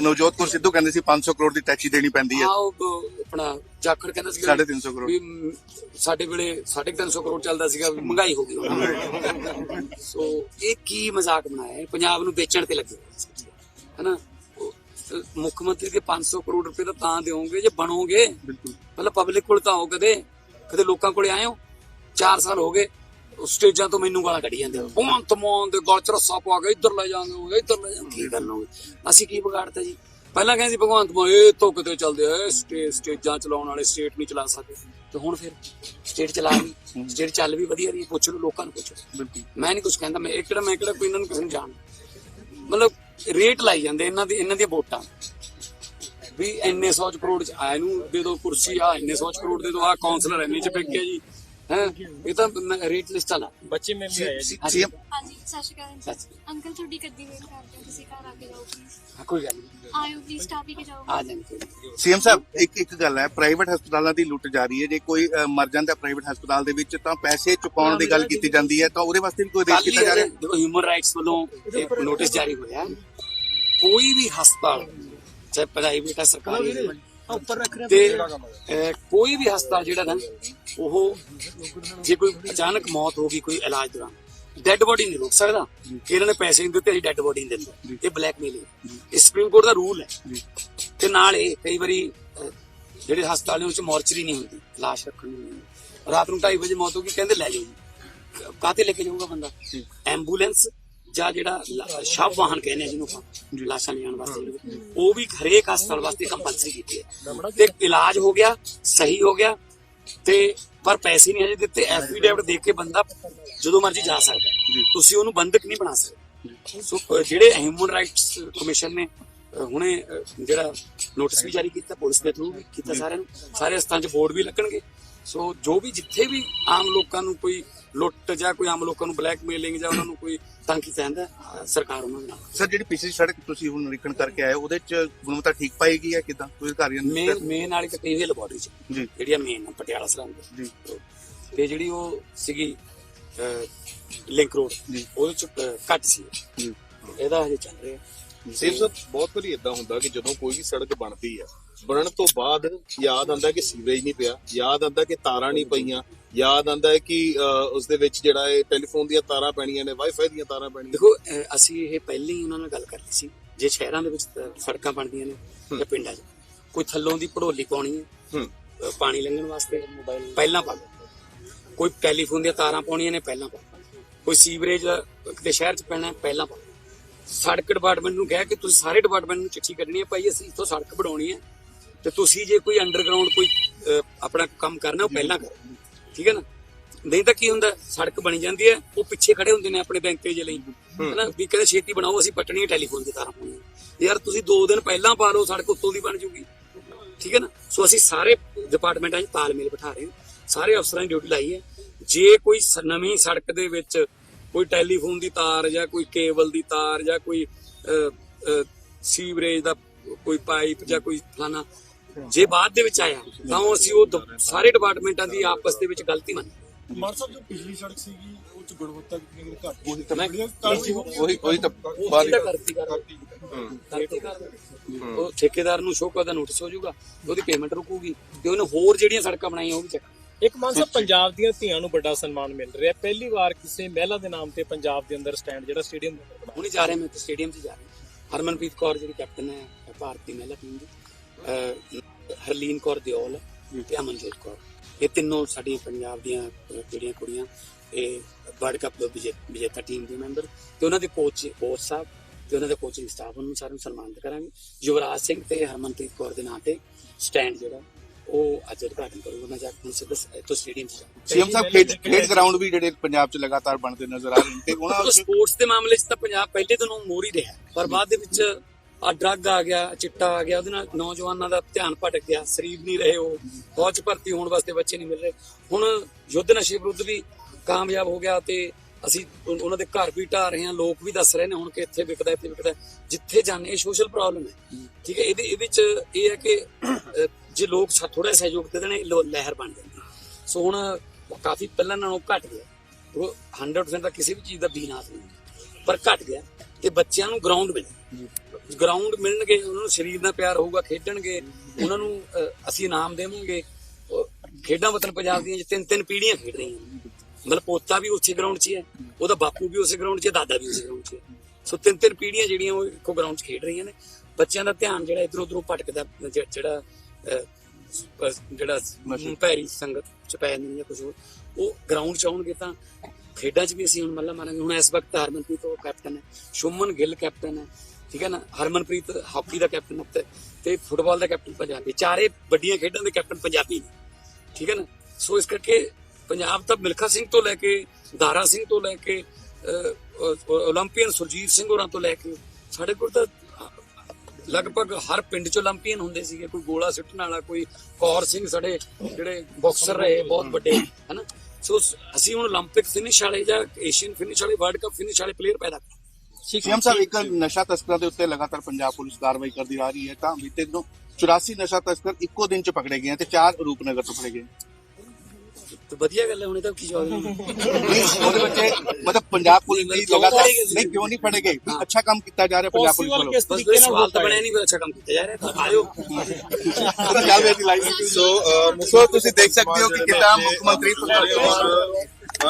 ਨਵਜੋਤ ਕੌਰ ਸਿੱਧੂ ਕਹਿੰਦੇ ਸੀ 500 ਕਰੋੜ ਦੀ ਟੈਕਸੀ ਦੇਣੀ ਪੈਂਦੀ ਹੈ। ਆ ਉਹ ਆਪਣਾ ਜਾਖੜ ਕਹਿੰਦਾ ਸੀ 350 ਕਰੋੜ। ਵੀ ਮ, ਸਾਡੇ ਵੇਲੇ 350 ਕਰੋੜ ਚੱਲਦਾ ਸੀਗਾ ਵੀ ਮਹਿੰਗਾਈ ਹੋ ਗਈ ਸੋ ਇਹ ਕੀ ਮਜ਼ਾਕ ਬਣਾਇਆ ਹੈ ਪੰਜਾਬ ਨੂੰ ਵੇਚਣ ਤੇ ਲੱਗੇ। ਹੋਏ। ਹੈਨਾ? ਉਹ, ਅ, ਮੁੱਖ ਮੰਤਰੀ ਦੇ 500 ਕਰੋੜ ਰੁਪਏ ਤਾਂ ਤਾਂ ਦਿਓਗੇ ਜੇ ਬਣੋਗੇ। ਬਿਲਕੁਲ। ਪਹਿਲਾਂ ਪਬਲਿਕ ਕੋਲ ਤਾਂ ਆਓ ਕਦੇ। ਕਦੇ ਲੋਕਾਂ ਕੋਲੇ ਆਏ ਹੋ 4 ਸਾਲ ਹੋ ਗਏ। ਸਟੇਜਾਂ ਤੋਂ ਮੈਨੂੰ ਗਾਲਾਂ ਕੱਢੀ ਜਾਂਦੇ ਭਗਵੰਤ ਮਾਨ ਦੇ ਗਲ ਚ ਰੱਸਾ ਪਾ ਕੇ ਇੱਧਰ ਲੈ ਜਾਾਂਗੇ ਇੱਧਰ ਲੈ ਜਾਾਂਗੇ ਕੀ ਕਰ ਲਓਗੇ ਅਸੀਂ ਕੀ ਵਿਗਾੜਤਾ ਜੀ? ਪਹਿਲਾਂ ਕਹਿੰਦੇ ਸੀ ਭਗਵੰਤ ਮਾਨ ਇਹ ਤੋਂ ਕਿਤੇ ਚੱਲਦੇ ਆ ਇਹ ਸਟੇ ਸਟੇਜਾਂ ਚਲਾਉਣ ਵਾਲੇ ਸਟੇਟ ਨਹੀਂ ਚਲਾ ਸਕਦੇ। ਤੇ ਹੁਣ ਫਿਰ ਸਟੇਟ ਚਲਾ ਵੀ ਸਟੇਟ ਚੱਲ ਵੀ ਵਧੀਆ ਰਹੀ। ਪੁੱਛ ਲਓ ਲੋਕਾਂ ਨੂੰ ਪੁੱਛੋ। ਬਿਲਕੁਲ। ਮੈਂ ਨਹੀਂ ਕੁਝ ਕਹਿੰਦਾ ਮੈਂ ਇਹ ਕਿਹੜਾ ਮੈਂ ਕਿਹੜਾ ਕੋਈ ਇਹਨਾਂ ਨੂੰ ਕਿਸੇ ਨੂੰ ਜਾਣਦਾ। ਮਤਲਬ ਰੇਟ ਲਾਈ ਜਾਂਦੇ ਇਹਨਾਂ ਦੀ ਇਹਨਾਂ ਦੀਆਂ ਵੋਟਾਂ। ਵੀ ਇੰਨੇ ਸੌ ਚ ਕਰੋੜ ਚ ਆਏ ਨੂੰ ਦੇ ਦੋ ਕੁਰਸੀ ਆ ਇੰਨੇ ਸੌ ਚ ਕਰੋੜ ਦੇ ਦੋ ਆ ਕਾਉਂਸਲਰ ਇੰਨੇ ਚ ਪਿਕ ਗਿਆ ਜੀ। ਹੈ? ਇਹ ਤਾਂ ਰੇਟ ਲਿਸਟ ਵਾਲਾ ਬੱਚੇ ਮੈਂ ਵੀ ਆਇਆ ਜੀ। ਸੀਐਮ ਹਾਂਜੀ ਸਤਿ ਸ਼੍ਰੀ ਅਕਾਲ ਸਤਿ ਸ਼੍ਰੀ ਅੰਕਲ। ਤੁਹਾਡੀ ਕੱਦੀ ਵੇਟ ਕਰਦੇ ਹਾਂ ਤੁਸੀਂ ਘਰ ਆ ਕੇ ਜਾਓ ਪਲੀਜ਼ ਹਾਂ, ਕੋਈ ਗੱਲ ਨਹੀਂ। ਆਇਓ ਪਲੀਜ਼ ਟਾਪੀ ਕੇ ਜਾਓ। ਆ ਜਾਣਗੇ। ਸੀਐਮ ਸਾਹਿਬ ਇੱਕ ਇੱਕ ਗੱਲ ਹੈ ਪ੍ਰਾਈਵੇਟ ਹਸਪਤਾਲਾਂ ਦੀ ਲੁੱਟ ਜਾਰੀ ਹੈ। ਜੇ ਕੋਈ ਅ, ਮਰ ਜਾਂਦਾ ਪ੍ਰਾਈਵੇਟ ਹਸਪਤਾਲ ਦੇ ਵਿੱਚ ਤਾਂ ਪੈਸੇ ਚੁਕਾਉਣ ਦੀ ਗੱਲ ਕੀਤੀ ਜਾਂਦੀ ਹੈ। ਤਾਂ ਉਹਦੇ ਵਾਸਤੇ ਵੀ ਕੋਈ ਰੇਟ ਕੀਤਾ ਜਾ ਰਿਹਾ ਹੈ? ਦੇਖੋ ਹਿਊਮਨ ਰਾਈਟਸ ਵੱਲੋਂ ਇੱਕ ਨੋਟਿਸ ਜਾਰੀ ਹੋਇਆ। ਕੋਈ ਵੀ ਹਸਪਤਾਲ ਚਾਹੇ ਪ੍ਰਾਈਵੇਟ ਹੈ ਸਰਕਾਰੀ ਹੈ, ਰਿਹਾ ਤੇ ਅਹ, ਕੋਈ ਵੀ ਹਸਪਤਾਲ ਜਿਹੜਾ ਨਾ ਉਹ ਜੇ ਕੋਈ ਅਚਾਨਕ ਮੌਤ ਹੋ ਗਈ ਕੋਈ ਇਲਾਜ ਦੌਰਾਨ ਡੈੱਡ ਬੋਡੀ ਨਹੀਂ ਰੋਕ ਸਕਦਾ। ਕਿ ਇਹਨਾਂ ਨੇ ਪੈਸੇ ਨਹੀਂ ਦਿੱਤੇ ਅਸੀਂ ਡੈੱਡ ਬੋਡੀ ਨਹੀਂ ਦਿੰਦੇ। ਇਹ ਬਲੈਕਮੇਲ ਹੈ। ਇਹ ਸੁਪਰੀਮ ਕੋਰਟ ਦਾ ਰੂਲ ਹੈ। ਤੇ ਨਾਲ ਇਹ ਕਈ ਵਾਰੀ ਅਹ, ਜਿਹੜੇ ਹਸਪਤਾਲਾਂ ਵਿੱਚ ਮੋਰਚਰੀ ਨਹੀਂ ਹੁੰਦੀ ਲਾਸ਼ ਰੱਖਣ ਨੂੰ ਨਹੀਂ। ਹੁੰਦੀ। ਰਾਤ ਨੂੰ 2:30 ਵਜੇ ਮੌਤ ਹੋ ਗਈ ਕਹਿੰਦੇ ਲੈ ਜਾਓ ਜੀ। ਕਾਤੇ ਲੈ ਕੇ ਜਾਊਗਾ ਬੰਦਾ? ਐਂਬੂਲੈਂਸ ਜਾਂ ਜਿਹੜਾ ਸ਼ਵ ਵਾਹਨ ਕਹਿੰਦੇ ਆ ਜਿਹਨੂੰ ਆਪਾਂ ਲਾਸ਼ਾਂ ਲਿਆਉਣ ਵਾਸਤੇ ਉਹ ਵੀ ਹਰੇਕ ਹਸਪਤਾਲ ਵਾਸਤੇ ਕੰਪਲਸਰੀ ਕੀਤੀ ਹੈ। ਤੇ ਇਲਾਜ ਹੋ ਗਿਆ ਸਹੀ ਹੋ ਗਿਆ ਤੇ ਪਰ ਪੈਸੇ ਨਹੀਂ ਹਜੇ ਦਿੱਤੇ ਐਫੀਡੇਵਿਟ ਦੇ ਕੇ ਬੰਦਾ ਜਦੋਂ ਮਰਜ਼ੀ ਜਾ ਸਕਦਾ। ਤੁਸੀਂ ਉਹਨੂੰ ਬੰਦਕ ਨਹੀਂ ਬਣਾ ਸਕਦੇ। ਸੋ ਜਿਹੜੇ ਹਿਊਮਨ ਰਾਈਟਸ ਕਮਿਸ਼ਨ ਨੇ ਹੁਣੇ ਜਿਹੜਾ ਨੋਟਿਸ ਵੀ ਜਾਰੀ ਕੀਤਾ ਪੁਲਿਸ ਦੇ ਥਰੂ ਵੀ ਕੀਤਾ ਸਾਰਿਆਂ ਨੂੰ ਸਾਰੇ ਹਸਤਾਂ 'ਚ ਬੋਰਡ ਵੀ ਲੱਗਣਗੇ। ਸੋ ਜੋ ਵੀ ਜਿੱਥੇ ਵੀ ਆਮ ਲੋਕਾਂ ਨੂੰ ਕੋਈ ਲੁੱਟ ਜਾਂ ਕੋਈ ਆਮ ਲੋਕਾਂ ਨੂੰ ਬਲੈਕਮੇਲਿੰਗ ਜਾਂ ਉਹਨਾਂ ਨੂੰ ਕੋਈ ਤੰਗ ਕੀਤਾ ਜਾਂਦਾ ਸਰਕਾਰ ਉਹਨਾਂ ਦੇ ਨਾਲ ਸਰ ਜਿਹੜੀ ਪਿਛਲੀ ਸੜਕ ਤੁਸੀਂ ਹੁਣ ਨਿਰੀਖਣ ਕਰਕੇ ਆਏ ਹੋ, ਉਹਦੇ ਚ ਗੁਣਵੱਤਾ ਠੀਕ ਪਾਏਗੀ ਜਾਂ ਕਿਦਾਂ? ਕੋਈ ਅਧਿਕਾਰੀਆਂ ਨੇ ਮੇਨ ਮੇਨ ਵਾਲੀ ਕੱਟੀ ਹੋਈ ਲੈਬੋਰਟਰੀ ਚ। ਜੀ। ਜਿਹੜੀ ਆ ਮੇਨ ਪਟਿਆਲਾ ਸਰਹੰਦ ਜੀ। ਤੇ ਜਿਹੜੀ ਉਹ ਸੀਗੀ ਲਿੰਕ ਰੋਡ ਜੀ। ਉਹਦੇ ਚ ਅ, ਘੱਟ ਸੀ। ਜੀ। ਇਹਦਾ ਹਜੇ ਚੱਲ ਰਿਹਾ। ਸਰ ਬਹੁਤ ਵਾਰੀ ਇਦਾਂ ਹੁੰਦਾ ਕਿ ਜਦੋਂ ਕੋਈ ਵੀ ਸੜਕ ਬਣਦੀ ਆ ਬਣਨ ਤੋਂ ਬਾਅਦ ਯਾਦ ਆਉਂਦਾ ਕਿ ਸੀਵਰੇਜ ਨਹੀਂ ਪਿਆ ਯਾਦ ਆਉਂਦਾ ਕਿ ਤਾਰਾਂ ਨਹੀਂ ਪਈਆਂ ਯਾਦ ਆਉਂਦਾ ਹੈ ਕਿ ਉਸ ਦੇ ਵਿੱਚ ਜਿਹੜਾ ਹੈ ਟੈਲੀਫੋਨ ਦੀਆਂ ਤਾਰਾਂ ਪੈਣੀਆਂ ਨੇ ਵਾਈਫਾਈ ਦੀਆਂ ਤਾਰਾਂ ਪੈਣੀਆਂ ਦੇਖੋ ਅਸੀਂ ਇਹ ਪਹਿਲਾਂ ਹੀ ਉਹਨਾਂ ਨਾਲ ਗੱਲ ਕਰ ਲਈ ਸੀ ਜੇ ਸ਼ਹਿਰਾਂ ਦੇ ਵਿੱਚ ਸੜਕਾਂ ਬਣਦੀਆਂ ਨੇ ਜਾਂ ਪਿੰਡਾਂ 'ਚ ਕੋਈ ਥੱਲੋਂ ਦੀ ਪੜੋਲੀ ਪਾਉਣੀ ਹੈ ਪਾਣੀ ਲੰਘਣ ਵਾਸਤੇ ਮੋਬਾਈਲ ਪਹਿਲਾਂ ਪਾ ਲਓ। ਕੋਈ ਟੈਲੀਫੋਨ ਦੀਆਂ ਤਾਰਾਂ ਪਾਉਣੀਆਂ ਨੇ ਪਹਿਲਾਂ ਪਾ। ਕੋਈ ਸੀਵਰੇਜ ਦਾ ਸ਼ਹਿਰ 'ਚ ਪੈਣਾ ਪਹਿਲਾਂ ਪਾ। ਸੜਕ ਡਿਪਾਰਟਮੈਂਟ ਨੂੰ ਕਿਹਾ ਕਿ ਤੁਸੀਂ ਸਾਰੇ ਡਿਪਾਰਟਮੈਂਟ ਨੂੰ ਚਿੱਠੀ ਕੱਢਣੀ ਹੈ ਭਾਈ ਅਸੀਂ ਇੱਥੋਂ ਸੜਕ ਬਣਾਉਣੀ ਹੈ ਤੇ ਤੁਸੀਂ ਜੇ ਕੋਈ ਅੰਡਰਗਰਾਉਂਡ ਕੋਈ ਆਪਣਾ ਕੰਮ ਕਰਨਾ ਉਹ ਪਹਿਲਾਂ ਕਰੋ। ਠੀਕ ਹੈ ਨਾ? ਨਹੀਂ ਤਾਂ ਕੀ ਹੁੰਦਾ ਸੜਕ ਬਣੀ ਜਾਂਦੀ ਹੈ ਉਹ ਪਿੱਛੇ ਖੜੇ ਹੁੰਦੇ ਨੇ ਆਪਣੇ ਬੈਂਕ ਜੇ ਲਈ। ਹਨਾ? ਵੀ ਕਹਿੰਦੇ ਛੇਤੀ ਬਣਾਓ ਅਸੀਂ ਪਟਣੀ ਟੈਲੀਫੋਨ ਦੀ ਤਾਰਾਂ ਪਾਉਣੀਆਂ। ਯਾਰ ਤੁਸੀਂ 2 ਦਿਨ ਪਹਿਲਾਂ ਪਾ ਲਓ ਸੜਕ ਉੱਤੋਂ ਦੀ ਬਣ ਜੂਗੀ। ਠੀਕ ਹੈ ਨਾ? ਸੋ ਅਸੀਂ ਸਾਰੇ ਡਿਪਾਰਟਮੈਂਟਾਂ 'ਚ ਤਾਲਮੇਲ ਬਿਠਾ ਰਹੇ ਹਾਂ। ਸਾਰੇ ਅਫਸਰਾਂ ਦੀ ਡਿਊਟੀ ਲਾਈ ਹੈ। ਜੇ ਕੋਈ ਨਵੀਂ ਸੜਕ ਦੇ ਵਿੱਚ ਕੋਈ ਟੈਲੀਫੋਨ ਦੀ ਤਾਰ ਜਾਂ ਕੋਈ ਕੇਬਲ ਦੀ ਤਾਰ ਜਾਂ ਕੋਈ ਸੀਵਰੇਜ ਦਾ ਕੋਈ ਪਾਈਪ ਜਾਂ ਕੋਈ ਫਲਾਣਾ ਜੇ ਬਾਅਦ ਦੇ ਵਿੱਚ ਆਇਆ ਤਾਂ ਉਹ ਅਸੀਂ ਉਹ ਦ- ਸਾਰੇ ਡਿਪਾਰਟਮੈਂਟਾਂ ਦੀ ਆਪਸ ਦੇ ਵਿੱਚ ਗਲਤੀ ਮੰਨ ਮਾਨ ਸਾਹਿਬ ਜੋ ਪਿਛਲੀ ਸੜਕ ਸੀਗੀ ਉਹ ਚ ਗੁਣਵੱਤਾ ਕਿੰਨੀ ਕੁ ਘੱਟ ਉਹੀ ਤਾਂ ਮੈਂ- ਉਹੀ ਉਹੀ ਉਹੀ ਤਾਂ ਉਹ ਬਾਅਦ ਸਿੱਧਾ ਕਰਤੀ ਕਰ ਕਰਤੀ ਕਰ ਉਹ ਠੇਕੇਦਾਰ ਨੂੰ ਸ਼ੋਕਾ ਦਾ ਨੋਟਿਸ ਹੋ ਜਾਊਗਾ ਤੇ ਉਹਦੀ ਪੇਮੈਂਟ ਰੁਕੂਗੀ ਤੇ ਉਹਨੇ ਹੋਰ ਜਿਹੜੀਆਂ ਸੜਕਾਂ ਬਣਾਈਆਂ ਉਹ ਵੀ ਚੱਕ ਇੱਕ ਮਾਨ ਸਾਹਿਬ ਪੰਜਾਬ ਦੀਆਂ ਧੀਆਂ ਨੂੰ ਵੱਡਾ ਸਨਮਾਨ ਮਿਲ ਰਿਹਾ। ਪਹਿਲੀ ਵਾਰ ਕਿਸੇ ਮਹਿਲਾ ਦੇ ਨਾਮ ਤੇ ਪੰਜਾਬ ਦੇ ਅੰਦਰ ਸਟੈਂਡ ਜਿਹੜਾ ਸਟੇਡੀਅਮ ਦੇ ਅੰਦਰ ਬਣਾ ਹੁਣੇ ਜਾ ਰਹੇ ਮੈਂ ਸਟੇਡੀਅਮ 'ਚ ਜਾ ਰਿਹਾ। ਹਰਮਨਪ੍ਰੀਤ ਕੌਰ ਜਿਹੜੀ ਕੈਪਟਨ ਹੈ ਭਾਰਤੀ ਮਹਿਲਾ ਟੀਮ ਦੀ ਅਹ, ਹਰਲੀਨ ਕੌਰ ਦਿਓਲ ਤੇ ਅਮਨਜੋਤ ਕੌਰ। ਇਹ ਤਿੰਨੋਂ ਸਾਡੀ ਪੰਜਾਬ ਦੀਆਂ ਜਿਹੜੀਆਂ ਕੁੜੀਆਂ। ਇਹ ਵਰਲਡ ਕੱਪ ਵਿਜੇ- ਵਿਜੇਤਾ ਟੀਮ ਦੇ ਮੈਂਬਰ ਤੇ ਉਹਨਾਂ ਦੇ ਕੋਚ ਕੋਚ ਸਾਹਿਬ ਤੇ ਉਹਨਾਂ ਦਾ ਕੋਚਿੰਗ ਸਟਾਫ ਨੂੰ ਸਾਰਿਆਂ ਨੂੰ ਸਨਮਾਨਿਤ ਕਰਾਂਗੇ। ਯੁਵਰਾਜ ਸਿੰਘ ਤੇ ਹਰਮਨਪ੍ਰੀਤ ਕੌਰ ਦੇ ਨਾਂ ਤੇ ਸਟੈਂਡ ਜਿਹੜਾ ਉਹ ਅੱਜ ਉਦਘਾਟਨ ਕਰੂਗਾ। ਮੈਂ ਜਾ ਕੇ ਸਿੱਧਾ ਇੱਥੋਂ ਸਟੇਡੀਅਮ 'ਚ ਸੀਐਮ ਸਾਹਿਬ ਖੇਡ ਖੇਡ ਗਰਾਊਂਡ ਵੀ ਜਿਹੜੇ ਪੰਜਾਬ ਚ ਲਗਾਤਾਰ ਬਣਦੇ ਨਜ਼ਰ ਆ ਰਹੇ ਨੇ ਤੇ ਉਹਨਾਂ ਸਪੋਰਟਸ ਦੇ ਮਾਮਲੇ 'ਚ ਤਾਂ ਪੰਜਾਬ ਪਹਿਲੇ ਦਿਨੋਂ ਮੋਰ ਹੀ। ਰਿਹਾ ਪਰ ਬਾਅਦ ਦੇ ਵਿੱਚ ਆ ਡਰੱਗ ਆ ਗਿਆ, ਚਿੱਟਾ ਆ ਗਿਆ, ਉਹਦੇ ਨਾਲ ਨੌਜਵਾਨਾਂ ਦਾ ਧਿਆਨ ਭਟਕ ਗਿਆ, ਸਰੀਰ ਨਹੀਂ ਰਹੇ ਉਹ, ਫੌਜ 'ਚ ਭਰਤੀ ਹੋਣ ਵਾਸਤੇ ਬੱਚੇ ਨਹੀਂ ਮਿਲ ਰਹੇ। ਹੁਣ ਯੁੱਧ ਨਸ਼ੇ ਵਿਰੁੱਧ ਵੀ ਕਾਮਯਾਬ ਹੋ ਗਿਆ ਤੇ ਅਸੀਂ ਉਹਨਾਂ ਦੇ ਘਰ ਵੀ ਢਾ ਰਹੇ ਹਾਂ, ਲੋਕ ਵੀ ਦੱਸ ਰਹੇ ਨੇ ਹੁਣ ਕਿ ਇੱਥੇ ਵਿਕਦਾ ਇੱਥੇ ਵਿਕਦਾ, ਜਿੱਥੇ ਜਾਂਦੇ ਇਹ ਸੋਸ਼ਲ ਪ੍ਰੋਬਲਮ ਹੈ। ਠੀਕ ਹੈ, ਇਹਦੇ ਇਹਦੇ 'ਚ ਇਹ ਹੈ ਕਿ ਜੇ ਲੋਕ ਥੋੜਾ ਸਹਿਯੋਗ ਦੇ ਦੇਣ, ਇਹ ਲਹਿਰ ਬਣ ਜਾਂਦੀ ਹੈ। ਸੋ ਹੁਣ ਕਾਫੀ ਪਹਿਲਾਂ ਨਾਲੋਂ ਘਟ ਗਿਆ। ਉਹ 100% ਤਾਂ ਕਿਸੇ ਵੀ ਚੀਜ਼ ਦਾ ਬੀਨਾਸ ਨਹੀਂ ਪਰ ਘਟ ਗਿਆ ਤੇ ਬੱਚਿਆਂ ਨੂੰ ਗਰਾਊਂਡ ਮਿਲੇ ਗਰਾਊਂਡ ਮਿਲਣਗੇ ਉਹਨਾਂ ਨੂੰ ਸਰੀਰ ਨਾਲ ਪਿਆਰ ਹੋਊਗਾ ਖੇਡਣਗੇ ਉਹਨਾਂ ਨੂੰ ਅਸੀਂ ਇਨਾਮ ਦੇਵਾਂਗੇ। ਖੇਡਾਂ ਵਤਨ ਪੰਜਾਬ ਦੀਆਂ ਤਿੰਨ ਤਿੰਨ ਪੀੜ੍ਹੀਆਂ ਖੇਡ ਰਹੀਆਂ ਮਤਲਬ ਪੋਤਾ ਵੀ ਉਸੇ ਗਰਾਊਂਡ 'ਚ ਹੀ ਉਹਦਾ ਬਾਪੂ ਵੀ ਉਸੇ ਗਰਾਊਂਡ 'ਚ ਹੈ ਦਾਦਾ ਵੀ ਉਸੇ ਗਰਾਊਂਡ 'ਚ ਹੈ। ਸੋ ਤਿੰਨ ਤਿੰਨ ਪੀੜ੍ਹੀਆਂ ਜਿਹੜੀਆਂ ਉਹ ਇੱਕੋ ਗਰਾਊਂਡ 'ਚ ਖੇਡ ਰਹੀਆਂ ਨੇ। ਬੱਚਿਆਂ ਦਾ ਧਿਆਨ ਜਿਹੜਾ ਇਧਰ ਉਧਰੋਂ ਭਟਕਦਾ ਜਿਹੜਾ ਜਿਹੜਾ ਭੈਰੀ ਸੰਗਤ ਚ ਪੈ ਜਾਂਦੀ ਜਾਂ ਕੁਝ ਉਹ ਗਰਾਊਂਡ 'ਚ ਆਉਣਗੇ ਤਾਂ ਖੇਡਾਂ 'ਚ ਵੀ ਅਸੀਂ ਹੁਣ ਮੱਲਾ ਮਾਰਾਂਗੇ। ਹੁਣ ਇਸ ਵਕਤ ਹਰਮਨਪ੍ਰੀਤ ਉਹ ਕੈਪਟਨ ਹੈ ਸ਼ੁਮਨ ਗਿੱਲ ਕੈਪਟਨ ਹੈ। ਠੀਕ ਹੈ ਨਾ ਹਰਮਨਪ੍ਰੀਤ ਹਾਕੀ ਦਾ ਕੈਪਟਨ ਹੈ ਤੇ- ਤੇ ਫੁੱਟਬਾਲ ਦਾ ਕੈਪਟਨ ਪੰਜਾਬੀ ਚਾਰੇ ਵੱਡੀਆਂ ਖੇਡਾਂ ਦੇ ਕੈਪਟਨ ਪੰਜਾਬੀ ਨੇ ਠੀਕ ਹੈ ਨਾ ਸੋ ਇਸ ਕਰਕੇ ਪੰਜਾਬ ਤਾਂ ਮਿਲਖਾ ਸਿੰਘ ਤੋਂ ਲੈ ਕੇ ਦਾਰਾ ਸਿੰਘ ਤੋਂ ਲੈ ਕੇ ਅਹ, ਅਹ, ਓਲੰਪੀਅਨ ਸੁਰਜੀਤ ਸਿੰਘ ਹੋਰਾਂ ਤੋਂ ਲੈ ਕੇ ਸਾਡੇ ਕੋਲ ਤਾਂ ਲਗਭਗ ਹਰ ਪਿੰਡ ਚ ਓਲੰਪੀਅਨ ਹੁੰਦੇ ਸੀਗੇ ਕੋਈ ਗੋਲਾ ਸੁੱਟਣ ਵਾਲਾ ਕੋਈ ਕੌਰ ਸਿੰਘ ਸਾਡੇ ਜਿਹੜੇ ਬਾਕਸਰ ਰਹੇ ਬਹੁਤ ਵੱਡੇ ਹਨਾ ਸੋ ਸ- ਅਸੀਂ ਹੁਣ 올림픽 ਫਿਨਿਸ਼ ਵਾਲੇ ਜਾਂ ਏਸ਼ੀਅਨ ਫਿਨਿਸ਼ ਵਾਲੇ ਵਰਲਡ ਕੱਪ ਫਿਨਿਸ਼ ਵਾਲੇ ਪਲੇਅਰ ਪੈਦਾ ਕਰਾਂਗੇ ਸੀਐਮ ਸਾਹਿਬ ਇੱਕ ਨਸ਼ਾ ਤਸਕਰਾਂ ਦੇ ਉੱਤੇ ਲਗਾਤਾਰ ਪੰਜਾਬ ਪੁਲਿਸ ਕਾਰਵਾਈ ਕਰਦੀ ਆ ਰਹੀ ਹੈ ਤਾਂ ਬੀਤੇ ਦਿਨੋਂ 84 ਨਸ਼ਾ ਤਸਕਰ ਇੱਕੋ ਦਿਨ ਚ ਪਕੜੇ ਗਏ ਤੇ ਚਾਰ ਰੂਪਨਗਰ ਤੋਂ ਫੜੇ ਗਏ ਤੇ ਵਧੀਆ ਗੱਲ ਹੈ ਹੁਣ ਤਾਂ ਕੀ ਜਵਾਬ ਉਹਦੇ ਵਿੱਚ ਮਤਲਬ ਪੰਜਾਬ ਪੁਲਿਸ ਕਿਉਂ ਲਗਾਤਾਰ? ਨਹੀਂ ਕਿਉਂ ਨਹੀਂ ਫੜੇ ਗਏ? ਵੀ ਅੱਛਾ ਕੰਮ ਕੀਤਾ ਜਾ ਰਿਹਾ ਪੰਜਾਬ ਪੁਲਿਸ ਵੱਲੋਂ ਬਸ ਤਰੀਕੇ ਕੋਈ ਨਾਲ ਸਵਾਲ ਤਾਂ ਬਣਿਆ ਨਹੀਂ ਅੱਛਾ ਕੰਮ ਕੀਤਾ ਜਾ ਰਿਹਾ ਤਾਂ ਆਇਓ। ਚੱਲ ਜੀ ਲਾਈਵ। ਸੋ ਸੋ ਤੁਸੀਂ ਦੇਖ ਸਕਦੇ ਹੋ ਕਿ ਕਿੱਦਾਂ ਮੁੱਖ ਮੰਤਰੀ ਭਗਵੰਤ ਮਾਨ